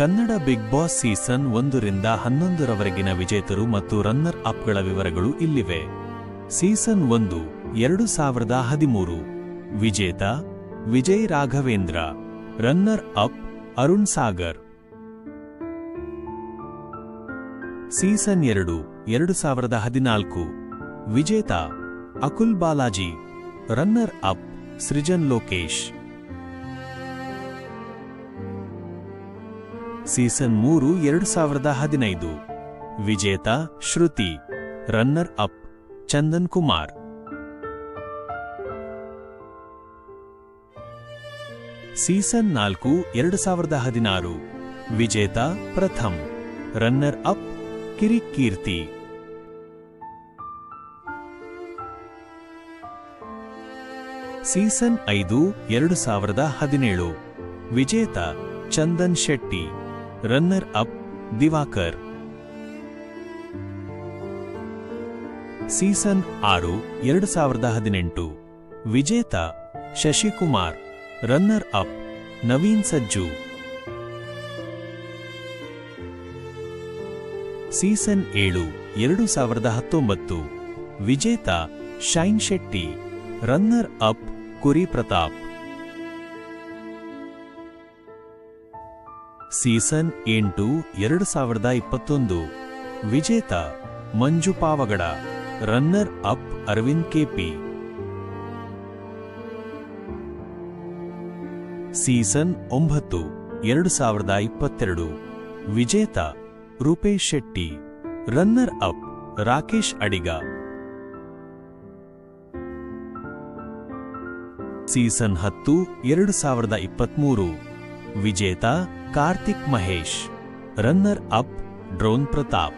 Kannada big boss season ಒಂದರಿಂದ ಹನ್ನೊಂದರವರೆಗಿನ ವಿಜೇತರು ಮತ್ತು runner ಅಪ್ಗಳ ವಿವರಗಳು ಇಲ್ಲಿವೆ. ಸೀಸನ್ ಒಂದು, ಎರಡು ಸಾವಿರದ ಹದಿಮೂರು. ವಿಜೇತ, Vijay Raghavendra, runner up, Arun Sagar. Season ಎರಡು ಎರಡು ಸಾವಿರದ ಹದಿನಾಲ್ಕು. ವಿಜೇತ, Akul Balaji, runner up, Srujan Lokesh. Season ಮೂರು ಎರಡು ಸಾವಿರದ ಹದಿನೈದು. ವಿಜೇತ, Shruti, runner up, Chandan Kumar. Season ನಾಲ್ಕು ಎರಡು ಸಾವಿರದ ಹದಿನಾರು. ವಿಜೇತ, Pratham. Runner up, Kirik Keerthi. Season ಐದು ಎರಡು ಸಾವಿರದ ಹದಿನೇಳು. ವಿಜೇತ, Chandan Shetty. Runner up Diwakar season ಆರು, ಎರಡು ಸಾವಿರದ ಹದಿನೆಂಟು. ವಿಜೇತ ಶಶಿಕುಮಾರ್ ರನ್ನರ್ ಅಪ್ ನವೀನ್ ಸಜ್ಜು. ಸೀಸನ್ ಏಳು, ಎರಡು ಸಾವಿರದ ಹತ್ತೊಂಬತ್ತು. ವಿಜೇತ ಶೈನ್ ಶೆಟ್ಟಿ ರನ್ನರ್ ಅಪ್ ಕುರಿ ಪ್ರತಾಪ್. ಸೀಸನ್ ಎಂಟು, ಎರಡು ಸಾವಿರದ ಇಪ್ಪತ್ತೊಂದು. ವಿಜೇತ Manju Pavagada, runner up Aravind KP. Season ಒಂಬತ್ತು, ಎರಡು ಸಾವಿರದ ಇಪ್ಪತ್ತೆರಡು. ವಿಜೇತ Roopesh Shetty, runner up Rakesh Adiga. Season ಹತ್ತು, ಎರಡು ಸಾವಿರದ ಇಪ್ಪತ್ಮೂರು. ವಿಜೇತ Karthik Mahesh runner up drone Pratap.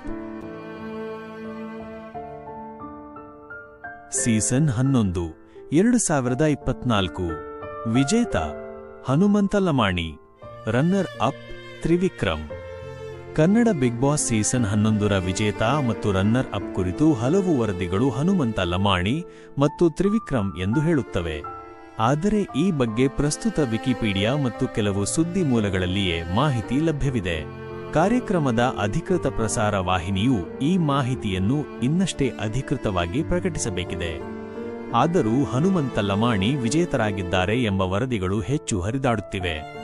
Season ಹನ್ನೊಂದು, ಎರಡು ಸಾವಿರದ ಇಪ್ಪತ್ನಾಲ್ಕು. ವಿಜೇತ Hanumantha Lamani runner up Trivikram. Kannada Bigg Boss season ಹನ್ನೊಂದರ ವಿಜೇತ ಮತ್ತು ರನ್ನರ್ ಅಪ್ ಕುರಿತು ಹಲವು ವರದಿಗಳು ಹನುಮಂತ ಲಮಾಣಿ ಮತ್ತು ತ್ರಿವಿಕ್ರಮ್ ಎಂದು ಹೇಳುತ್ತವೆ. ಆದರೆ ಈ ಬಗ್ಗೆ ಪ್ರಸ್ತುತ ವಿಕಿಪೀಡಿಯಾ ಮತ್ತು ಕೆಲವು ಸುದ್ದಿ ಮೂಲಗಳಲ್ಲಿಯೇ ಮಾಹಿತಿ ಲಭ್ಯವಿದೆ. ಕಾರ್ಯಕ್ರಮದ ಅಧಿಕೃತ ಪ್ರಸಾರ ವಾಹಿನಿಯು ಈ ಮಾಹಿತಿಯನ್ನು ಇನ್ನಷ್ಟೇ ಅಧಿಕೃತವಾಗಿ ಪ್ರಕಟಿಸಬೇಕಿದೆ. ಆದರೂ ಹನುಮಂತ ಲಮಾಣಿ ವಿಜೇತರಾಗಿದ್ದಾರೆ ಎಂಬ ವರದಿಗಳು ಹೆಚ್ಚು ಹರಿದಾಡುತ್ತಿವೆ.